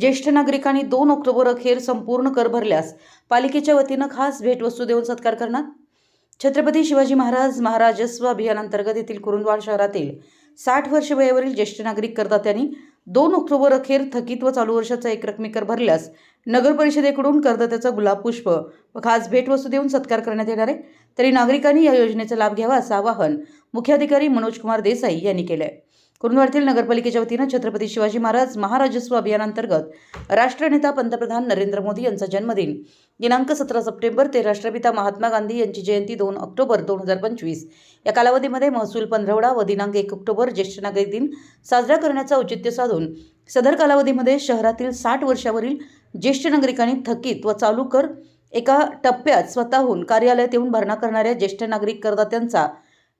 ज्येष्ठ नागरिकांनी दोन ऑक्टोबर अखेर संपूर्ण कर भरल्यास पालिकेच्या वतीनं खास भेटवस्तू देऊन सत्कार करणार? छत्रपती शिवाजी महाराज महाराजस्व अभियानांतर्गत येथील कुरुंदवाड शहरातील साठ वर्ष वयावरील ज्येष्ठ नागरिक करदात्यांनी दोन ऑक्टोबर अखेर थकीत व चालू वर्षाचा एक रकमी कर भरल्यास नगर परिषदेकडून करदात्याचा गुलाब पुष्प व खास भेटवस्तू देऊन सत्कार करण्यात येणार आहे. तरी नागरिकांनी या योजनेचा लाभ घ्यावा असं आवाहन मुख्याधिकारी मनोज कुमार देसाई यांनी केलं आहे कुरुंदवाडीतील नगरपालिकेच्या वतीनं छत्रपती शिवाजी महाराज महाराजस्व अभियानांतर्गत राष्ट्रनेता पंतप्रधान नरेंद्र मोदी यांचा जन्मदिन. दिनांक सतरा सप्टेंबर ते राष्ट्रपिता महात्मा गांधी यांची जयंती दोन ऑक्टोबर दोन हजार पंचवीस. या कालावधीमध्ये महसूल पंधरवडा व दिनांक एक ऑक्टोबर ज्येष्ठ नागरिक दिन साजरा करण्याचं औचित्य साधून सदर कालावधीमध्ये शहरातील साठ वर्षावरील ज्येष्ठ नागरिकांनी थकीत व चालू कर एका टप्प्यात स्वतःहून कार्यालयात येऊन भरणा करणाऱ्या ज्येष्ठ नागरिक करदात्यांचा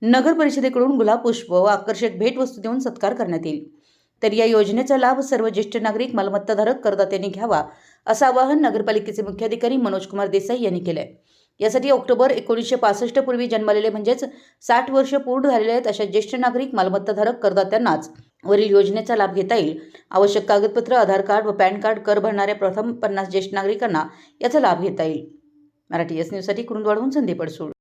नगर परिषदेकडून गुलाबपुष्प व आकर्षक भेटवस्तू देऊन सत्कार करण्यात येईल. तर या योजनेचा लाभ सर्व ज्येष्ठ नागरिक मालमत्ताधारक करदात्यांनी घ्यावा असं आवाहन नगरपालिकेचे मुख्याधिकारी मनोज कुमार देसाई यांनी केलं आहे यासाठी ऑक्टोबर एकोणीसशे पासष्ट पूर्वी जन्मलेले म्हणजेच साठ वर्ष पूर्ण झालेले आहेत अशा ज्येष्ठ नागरिक मालमत्ताधारक करदात्यांनाच वरील योजनेचा लाभ घेता येईल. आवश्यक कागदपत्र आधार कार्ड व पॅन कार्ड कर भरणाऱ्या प्रथम पन्नास ज्येष्ठ नागरिकांना याचा लाभ घेता येईल. मराठी एस न्यूजसाठी कुरुंदवाडहून संदीप अडसूळ.